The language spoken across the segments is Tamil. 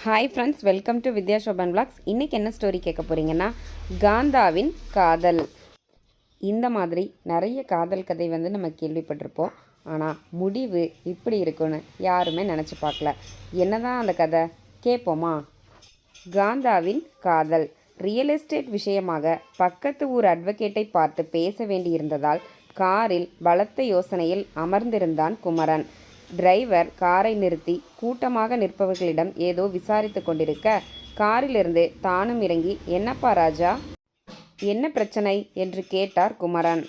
Hi friends welcome to Vidya Shoban blogs இன்றைக்கி என்ன ஸ்டோரி கேட்க போகிறீங்கன்னா காந்தாவின் காதல். இந்த மாதிரி நிறைய காதல் கதை வந்து நம்ம கேள்விப்பட்டிருப்போம். ஆனால் முடிவு இப்படி இருக்குன்னு யாருமே நினச்சி பார்க்கல. என்னதான் அந்த கதை கேட்போமா? காந்தாவின் காதல். ரியல் எஸ்டேட் விஷயமாக பக்கத்து ஊர் அட்வொகேட்டை பார்த்து பேச வேண்டியிருந்ததால் காரில் பலத்த யோசனையில் அமர்ந்திருந்தான் குமரன். டிரைவர் காரை நிறுத்தி கூட்டமாக நிற்பவர்களிடம் ஏதோ விசாரித்து கொண்டிருக்க காரிலிருந்து தானும் இறங்கி என்னப்பா ராஜா? என்ன பிரச்சனை? என்று கேட்டார் குமரன்.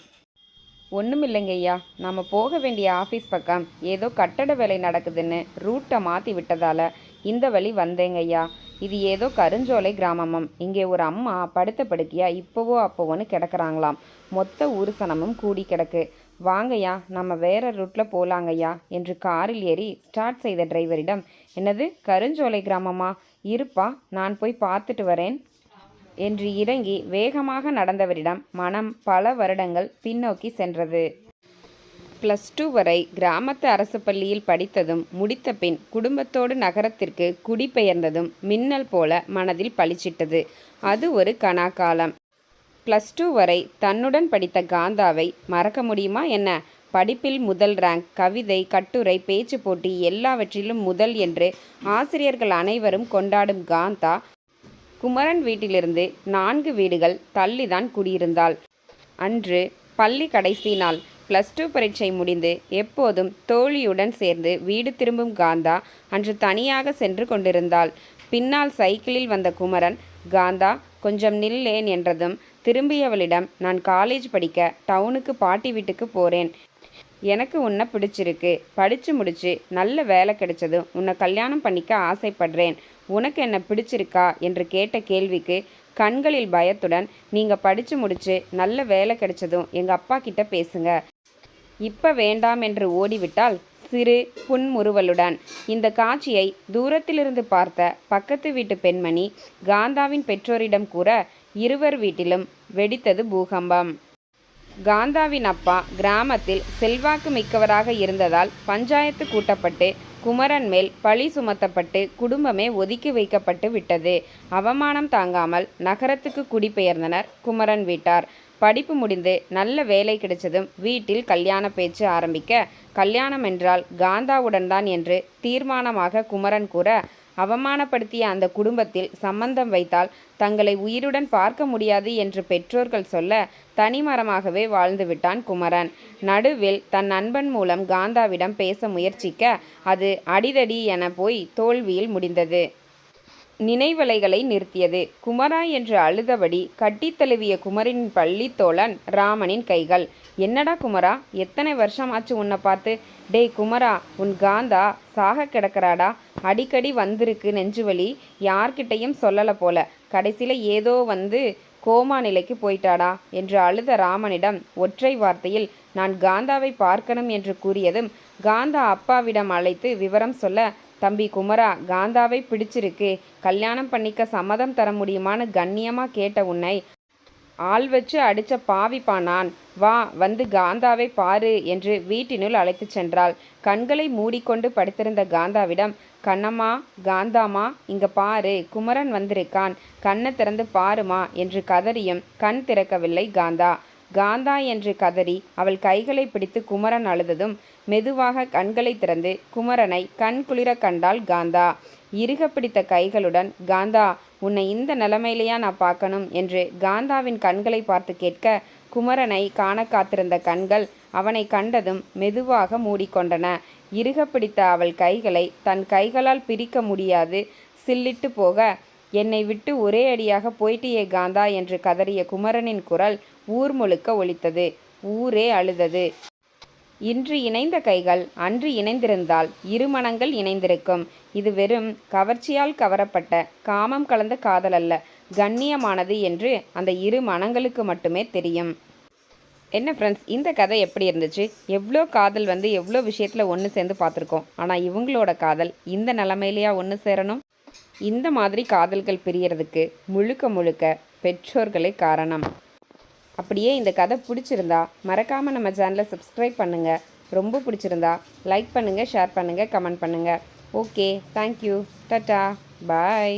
ஒன்றுமில்லைங்கய்யா நம்ம போக வேண்டிய ஆஃபீஸ் பக்கம் ஏதோ கட்டட வேலை நடக்குதுன்னு ரூட்டை மாற்றி விட்டதால இந்த வழி வந்தேங்கய்யா இது ஏதோ கருஞ்சோலை கிராமமம். இங்கே ஒரு அம்மா படுத்த படுக்கையா இப்போவோ அப்போவோன்னு கிடக்கிறாங்களாம். மொத்த ஊருசனமும் கூடி கிடக்கு. வாங்கய்யா நம்ம வேற ரூட்டில் போலாங்கய்யா என்று காரில் ஏறி ஸ்டார்ட் செய்த டிரைவரிடம் என்னது கருஞ்சோலை கிராமமா? இருப்பா நான் போய் பார்த்துட்டு வரேன் என்று இறங்கி வேகமாக நடந்தவரிடம் மனம் பல வருடங்கள் பின்னோக்கி சென்றது. பிளஸ் டூ வரை கிராமத்து அரசு பள்ளியில் படித்ததும் முடித்த பின் குடும்பத்தோடு நகரத்திற்கு குடிபெயர்ந்ததும் மின்னல் போல மனதில் பளிச்சிட்டது. அது ஒரு கனாக்காலம். பிளஸ் டூ வரை தன்னுடன் படித்த காந்தாவை மறக்க முடியுமா என்ன? படிப்பில் முதல் ரேங்க் கவிதை கட்டுரை பேச்சு போட்டி எல்லாவற்றிலும் முதல் என்று ஆசிரியர்கள் அனைவரும் கொண்டாடும் காந்தா குமரன் வீட்டிலிருந்து நான்கு வீடுகள் தள்ளிதான் குடியிருந்தாள். அன்று பள்ளி கடைசி நாள் பிளஸ் டூ பரீட்சை முடிந்து எப்போதும் தோழியுடன் சேர்ந்து வீடு திரும்பும் காந்தா அன்று தனியாக சென்று கொண்டிருந்தாள். பின்னால் சைக்கிளில் வந்த குமரன் காந்தா கொஞ்சம் நில்லேன் என்றதும் திரும்பியவளிடம் நான் காலேஜ் படிக்க டவுனுக்கு பாட்டி வீட்டுக்கு போகிறேன் எனக்கு உன்னை பிடிச்சிருக்கு. படித்து முடிச்சு நல்ல வேலை கிடைச்சதும் உன்னை கல்யாணம் பண்ணிக்க ஆசைப்படுறேன். உனக்கு என்ன பிடிச்சிருக்கா? என்று கேட்ட கேள்விக்கு கண்களில் பயத்துடன் நீங்கள் படித்து முடிச்சு நல்ல வேலை கிடைச்சதும் எங்கள் அப்பா கிட்ட பேசுங்க. இப்ப வேண்டாம் என்று ஓடிவிட்டால் சிறு புன்முறுவலுடன் இந்த காட்சியை தூரத்திலிருந்து பார்த்த பக்கத்து வீட்டு பெண்மணி காந்தாவின் பெற்றோரிடம் கூற இருவர் வீட்டிலும் வெடித்தது பூகம்பம். காந்தாவின் அப்பா கிராமத்தில் செல்வாக்கு மிக்கவராக இருந்ததால் பஞ்சாயத்து கூட்டப்பட்டு குமரன் மேல் பழி சுமத்தப்பட்டு குடும்பமே ஒதுக்கி வைக்கப்பட்டு விட்டது. அவமானம் தாங்காமல் நகரத்துக்கு குடிபெயர்ந்தனர் குமரன் வீட்டார். படிப்பு முடிந்து நல்ல வேலை கிடைச்சதும் வீட்டில் கல்யாண பேச்சு ஆரம்பிக்க கல்யாணம் என்றால் காந்தாவுடன் தான் என்று தீர்மானமாக குமரன் கூற அவமானப்படுத்திய அந்த குடும்பத்தில் சம்பந்தம் வைத்தால் தங்களை உயிருடன் பார்க்க முடியாது என்று பெற்றோர்கள் சொல்ல தனிமரமாகவே வாழ்ந்துவிட்டான் குமரன். நடுவில் தன் நண்பன் மூலம் காந்தாவிடம் பேச முயற்சிக்க அது அடிதடி என போய் தோல்வியில் முடிந்தது. நினைவலைகளை நிறுத்தியது. குமரா என்று அழுதபடி கட்டித் தழுவிய குமரின் பள்ளி தோழன் ராமனின் கைகள். என்னடா குமரா எத்தனை வருஷம் ஆச்சு உன்னை பார்த்து? டேய் குமரா உன் காந்தா சாக கிடக்கிறாடா? அடிக்கடி வந்திருக்கு நெஞ்சுவலி. யார்கிட்டையும் சொல்லலை போல. கடைசியில் ஏதோ வந்து கோமா நிலைக்கு போயிட்டாடா? என்று அழுத ராமனிடம் ஒற்றை வார்த்தையில் நான் காந்தாவை பார்க்கணும் என்று கூறியதும் காந்தா அப்பாவிடம் அழைத்து விவரம் சொல்ல தம்பி குமரா காந்தாவை பிடிச்சிருக்கு கல்யாணம் பண்ணிக்க சம்மதம் தர முடியுமான்னு கண்ணியமாக கேட்ட உன்னை. ஆள் வச்சு அடித்த பாவிப்பானான் வா வந்து காந்தாவை பாரு என்று வீட்டினுள் அழைத்துச் சென்றாள். கண்களை மூடிக்கொண்டு படுத்திருந்த காந்தாவிடம் கண்ணம்மா காந்தாமா இங்க பாரு குமரன் வந்திருக்கான். கண்ணை திறந்து பாருமா என்று கதறியும் கண் திறக்கவில்லை காந்தா. காந்தா என்று கதறி அவள் கைகளை பிடித்து குமரன் அழுததும் மெதுவாக கண்களை திறந்து குமரனை கண் குளிர கண்டாள் காந்தா. இறுக பிடித்த கைகளுடன் காந்தா உன்னை இந்த நிலைமையிலேயா நான் பார்க்கணும்? என்று காந்தாவின் கண்களை பார்த்து கேட்க குமரனை காண காத்திருந்த கண்கள் அவனை கண்டதும் மெதுவாக மூடிக்கொண்டன. இறுக பிடித்த அவள் கைகளை தன் கைகளால் பிரிக்க முடியாது சில்லிட்டு போக என்னை விட்டு ஒரே அடியாக போயிட்டியே காந்தா என்று கதறிய குமரனின் குரல் ஊர் முழுக்க ஒலித்தது. ஊரே அழுதது. இன்று இணைந்த கைகள் அன்று இணைந்திருந்தால் இருமணங்கள் இணைந்திருக்கும். இது வெறும் கவர்ச்சியால் கவரப்பட்ட காமம் கலந்த காதல் அல்ல கண்ணியமானது என்று அந்த இரு மனங்களுக்கு மட்டுமே தெரியும். என்ன ஃப்ரெண்ட்ஸ் இந்த கதை எப்படி இருந்துச்சு? எவ்வளோ காதல் வந்து எவ்வளோ விஷயத்தில் ஒன்று சேர்ந்து பார்த்துருக்கோம். ஆனால் இவங்களோட காதல் இந்த நிலமையிலையா ஒன்று சேரணும்? இந்த மாதிரி காதல்கள் பிரியறதுக்கு முழுக்க முழுக்க பெற்றோர்களே காரணம். அப்படியே இந்த கதை பிடிச்சிருந்தா மறக்காமல் நம்ம சேனலை சப்ஸ்கிரைப் பண்ணுங்கள் ரொம்ப பிடிச்சிருந்தா லைக் பண்ணுங்கள் ஷேர் பண்ணுங்கள் கமெண்ட் பண்ணுங்கள் ஓகே தேங்க்யூ டட்டா பாய்